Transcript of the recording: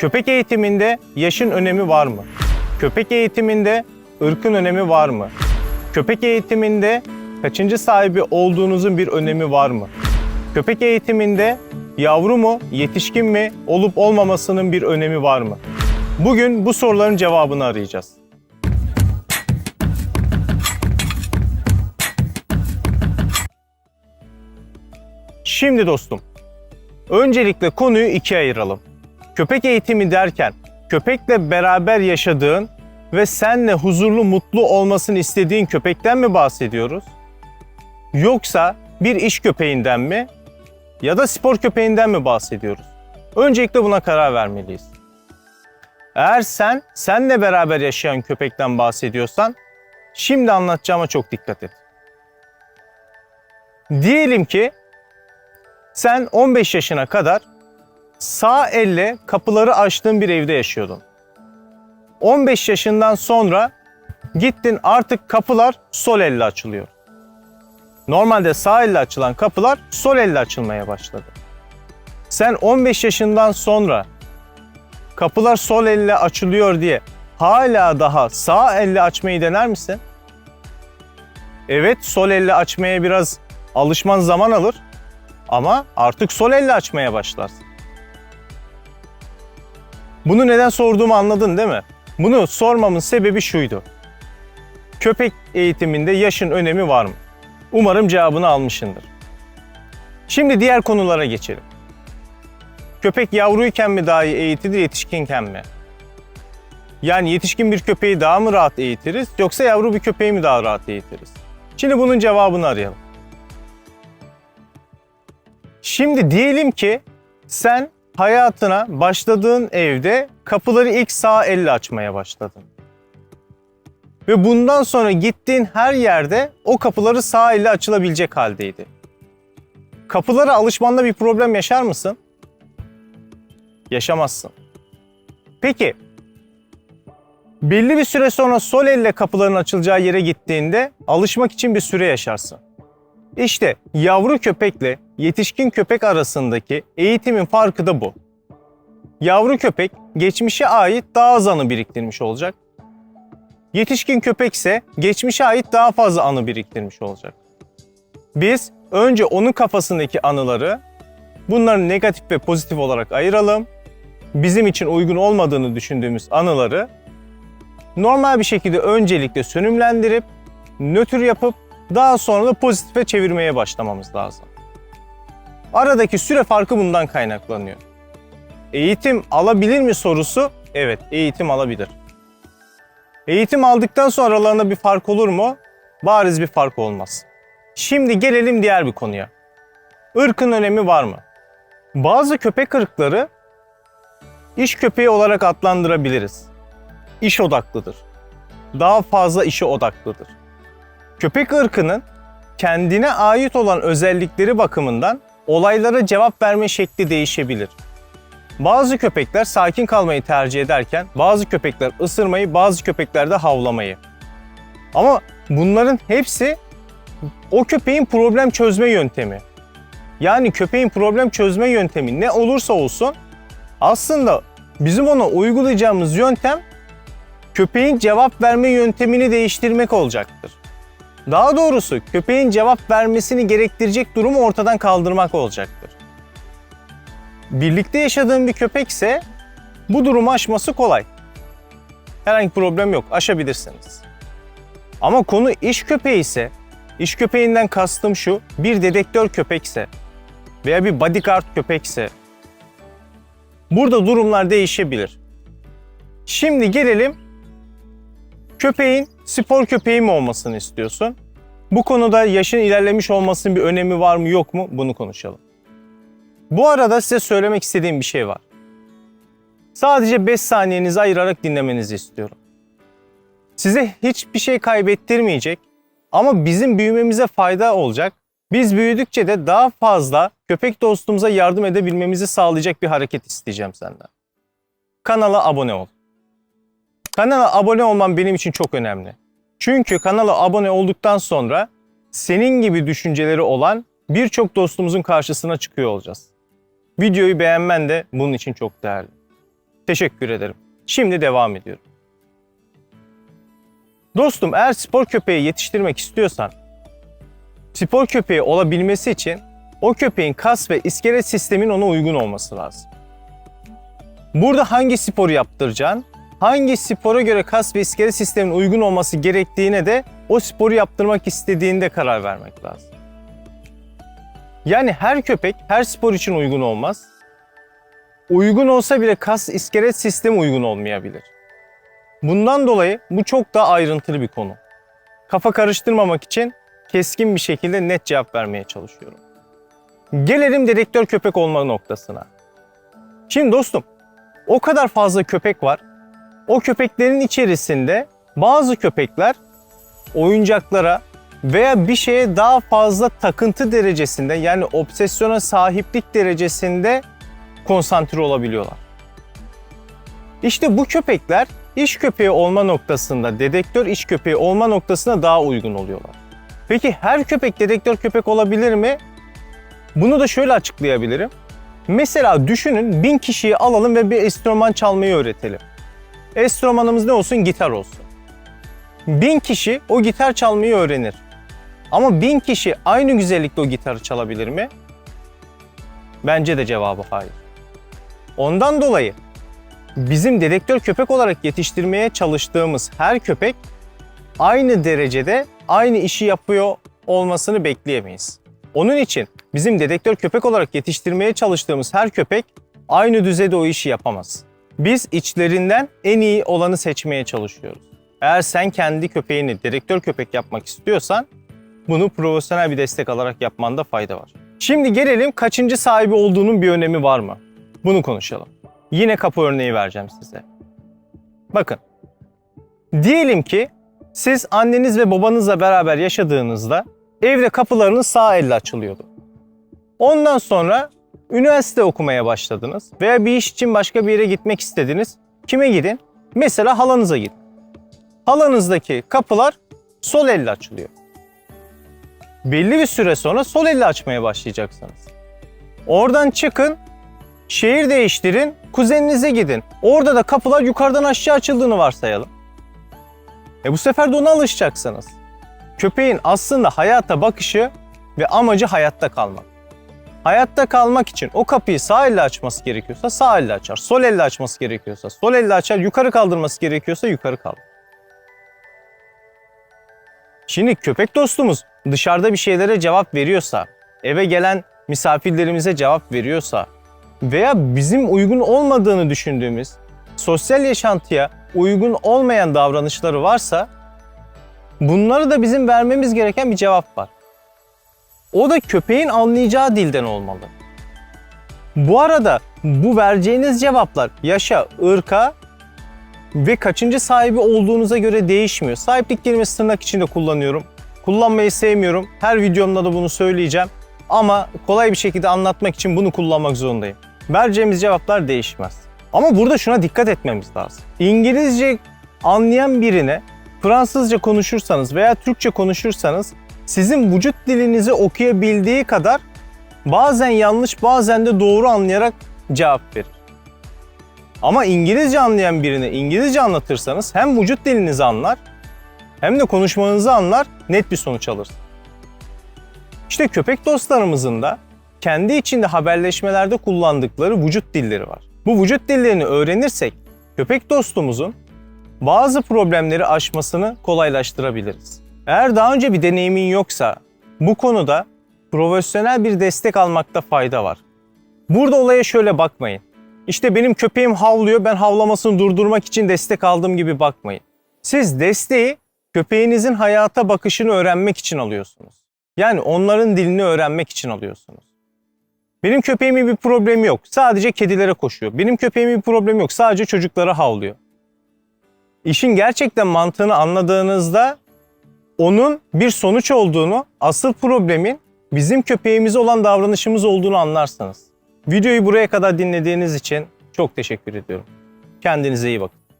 Köpek eğitiminde yaşın önemi var mı? Köpek eğitiminde ırkın önemi var mı? Köpek eğitiminde kaçıncı sahibi olduğunuzun bir önemi var mı? Köpek eğitiminde yavru mu, yetişkin mi olup olmamasının bir önemi var mı? Bugün bu soruların cevabını arayacağız. Şimdi dostum, öncelikle konuyu ikiye ayıralım. Köpek eğitimi derken köpekle beraber yaşadığın ve senle huzurlu, mutlu olmasını istediğin köpekten mi bahsediyoruz? Yoksa bir iş köpeğinden mi ya da spor köpeğinden mi bahsediyoruz? Öncelikle buna karar vermeliyiz. Eğer sen senle beraber yaşayan köpekten bahsediyorsan şimdi anlatacağıma çok dikkat et. Diyelim ki sen 15 yaşına kadar sağ elle kapıları açtığın bir evde yaşıyordun. 15 yaşından sonra gittin artık kapılar sol elle açılıyor. Normalde sağ elle açılan kapılar sol elle açılmaya başladı. Sen 15 yaşından sonra kapılar sol elle açılıyor diye hala daha sağ elle açmayı dener misin? Evet sol elle açmaya biraz alışman zaman alır ama artık sol elle açmaya başlarsın. Bunu neden sorduğumu anladın değil mi? Bunu sormamın sebebi şuydu. Köpek eğitiminde yaşın önemi var mı? Umarım cevabını almışsındır. Şimdi diğer konulara geçelim. Köpek yavruyken mi daha iyi eğitilir, yetişkinken mi? Yani yetişkin bir köpeği daha mı rahat eğitiriz yoksa yavru bir köpeği mi daha rahat eğitiriz? Şimdi bunun cevabını arayalım. Şimdi diyelim ki sen hayatına başladığın evde kapıları ilk sağ elle açmaya başladın. Ve bundan sonra gittiğin her yerde o kapıları sağ elle açılabilecek haldeydi. Kapılara alışmanda bir problem yaşar mısın? Yaşamazsın. Peki belli bir süre sonra sol elle kapıların açılacağı yere gittiğinde alışmak için bir süre yaşarsın. İşte yavru köpekle yetişkin köpek arasındaki eğitimin farkı da bu. Yavru köpek geçmişe ait daha az anı biriktirmiş olacak. Yetişkin köpek ise geçmişe ait daha fazla anı biriktirmiş olacak. Biz önce onun kafasındaki anıları bunları negatif ve pozitif olarak ayıralım. Bizim için uygun olmadığını düşündüğümüz anıları normal bir şekilde öncelikle sönümlendirip nötr yapıp daha sonra da pozitife çevirmeye başlamamız lazım. Aradaki süre farkı bundan kaynaklanıyor. Eğitim alabilir mi sorusu? Evet, eğitim alabilir. Eğitim aldıktan sonra aralarında bir fark olur mu? Bariz bir fark olmaz. Şimdi gelelim diğer bir konuya. Irkın önemi var mı? Bazı köpek ırkları iş köpeği olarak adlandırabiliriz. İş odaklıdır. Daha fazla işe odaklıdır. Köpek ırkının kendine ait olan özellikleri bakımından olaylara cevap verme şekli değişebilir. Bazı köpekler sakin kalmayı tercih ederken bazı köpekler ısırmayı, bazı köpekler de havlamayı. Ama bunların hepsi o köpeğin problem çözme yöntemi. Yani köpeğin problem çözme yöntemi ne olursa olsun aslında bizim ona uygulayacağımız yöntem köpeğin cevap verme yöntemini değiştirmek olacaktır. Daha doğrusu köpeğin cevap vermesini gerektirecek durumu ortadan kaldırmak olacaktır. Birlikte yaşadığın bir köpekse bu durumu aşması kolay. Herhangi problem yok, aşabilirsiniz. Ama konu iş köpeği ise, iş köpeğinden kastım şu, bir dedektör köpekse veya bir bodyguard köpekse burada durumlar değişebilir. Şimdi gelelim köpeğin spor köpeği mi olmasını istiyorsun? Bu konuda yaşın ilerlemiş olmasının bir önemi var mı yok mu bunu konuşalım. Bu arada size söylemek istediğim bir şey var. Sadece 5 saniyenizi ayırarak dinlemenizi istiyorum. Size hiçbir şey kaybettirmeyecek ama bizim büyümemize fayda olacak. Biz büyüdükçe de daha fazla köpek dostumuza yardım edebilmemizi sağlayacak bir hareket isteyeceğim senden. Kanala abone ol. Kanala abone olman benim için çok önemli. Çünkü kanala abone olduktan sonra senin gibi düşünceleri olan birçok dostumuzun karşısına çıkıyor olacağız. Videoyu beğenmen de bunun için çok değerli. Teşekkür ederim. Şimdi devam ediyorum. Dostum eğer spor köpeği yetiştirmek istiyorsan spor köpeği olabilmesi için o köpeğin kas ve iskelet sistemin ona uygun olması lazım. Burada hangi sporu yaptıracaksın, hangi spora göre kas ve iskelet sistemin uygun olması gerektiğine de o sporu yaptırmak istediğinde karar vermek lazım. Yani her köpek her spor için uygun olmaz. Uygun olsa bile kas iskelet sistemi uygun olmayabilir. Bundan dolayı bu çok daha ayrıntılı bir konu. Kafa karıştırmamak için keskin bir şekilde net cevap vermeye çalışıyorum. Gelelim dedektör köpek olma noktasına. Şimdi dostum, o kadar fazla köpek var. O köpeklerin içerisinde bazı köpekler oyuncaklara veya bir şeye daha fazla takıntı derecesinde yani obsesyona sahiplik derecesinde konsantre olabiliyorlar. İşte bu köpekler iş köpeği olma noktasında, dedektör iş köpeği olma noktasına daha uygun oluyorlar. Peki her köpek dedektör köpek olabilir mi? Bunu da şöyle açıklayabilirim. Mesela düşünün bin kişiyi alalım ve bir enstrüman çalmayı öğretelim. Enstrümanımız ne olsun? Gitar olsun. Bin kişi o gitar çalmayı öğrenir. Ama bin kişi aynı güzellikte o gitarı çalabilir mi? Bence de cevabı hayır. Ondan dolayı bizim dedektör köpek olarak yetiştirmeye çalıştığımız her köpek aynı derecede aynı işi yapıyor olmasını bekleyemeyiz. Onun için bizim dedektör köpek olarak yetiştirmeye çalıştığımız her köpek aynı düzeyde o işi yapamaz. Biz içlerinden en iyi olanı seçmeye çalışıyoruz. Eğer sen kendi köpeğini dedektör köpek yapmak istiyorsan bunu profesyonel bir destek alarak yapmanda fayda var. Şimdi gelelim kaçıncı sahibi olduğunun bir önemi var mı? Bunu konuşalım. Yine kapı örneği vereceğim size. Bakın. Diyelim ki siz anneniz ve babanızla beraber yaşadığınızda evde kapılarınız sağ elle açılıyordu. Ondan sonra üniversite okumaya başladınız veya bir iş için başka bir yere gitmek istediniz. Kime gidin? Mesela halanıza gidin. Halanızdaki kapılar sol elle açılıyor. Belli bir süre sonra sol elle açmaya başlayacaksınız. Oradan çıkın, şehir değiştirin, kuzeninize gidin. Orada da kapılar yukarıdan aşağı açıldığını varsayalım. E bu sefer de ona alışacaksınız. Köpeğin aslında hayata bakışı ve amacı hayatta kalmak. Hayatta kalmak için o kapıyı sağ elle açması gerekiyorsa sağ elle açar. Sol elle açması gerekiyorsa sol elle açar. Yukarı kaldırması gerekiyorsa yukarı kaldır. Şimdi köpek dostumuz dışarıda bir şeylere cevap veriyorsa, eve gelen misafirlerimize cevap veriyorsa veya bizim uygun olmadığını düşündüğümüz sosyal yaşantıya uygun olmayan davranışları varsa bunları da bizim vermemiz gereken bir cevap var. O da köpeğin anlayacağı dilden olmalı. Bu arada bu vereceğiniz cevaplar yaşa, ırka ve kaçıncı sahibi olduğunuza göre değişmiyor. Sahiplik kelimesi tırnak içinde kullanıyorum. Kullanmayı sevmiyorum. Her videomda da bunu söyleyeceğim. Ama kolay bir şekilde anlatmak için bunu kullanmak zorundayım. Vereceğimiz cevaplar değişmez. Ama burada şuna dikkat etmemiz lazım. İngilizce anlayan birine Fransızca konuşursanız veya Türkçe konuşursanız sizin vücut dilinizi okuyabildiği kadar bazen yanlış bazen de doğru anlayarak cevap verir. Ama İngilizce anlayan birine İngilizce anlatırsanız hem vücut dilinizi anlar hem de konuşmanızı anlar, net bir sonuç alırsınız. İşte köpek dostlarımızın da kendi içinde haberleşmelerde kullandıkları vücut dilleri var. Bu vücut dillerini öğrenirsek köpek dostumuzun bazı problemleri aşmasını kolaylaştırabiliriz. Eğer daha önce bir deneyimin yoksa bu konuda profesyonel bir destek almakta fayda var. Burada olaya şöyle bakmayın. İşte benim köpeğim havlıyor, ben havlamasını durdurmak için destek aldığım gibi bakmayın. Siz desteği köpeğinizin hayata bakışını öğrenmek için alıyorsunuz. Yani onların dilini öğrenmek için alıyorsunuz. Benim köpeğimin bir problemi yok. Sadece kedilere koşuyor. Benim köpeğimin bir problemi yok. Sadece çocuklara havlıyor. İşin gerçekten mantığını anladığınızda onun bir sonuç olduğunu, asıl problemin bizim köpeğimize olan davranışımız olduğunu anlarsınız. Videoyu buraya kadar dinlediğiniz için çok teşekkür ediyorum. Kendinize iyi bakın.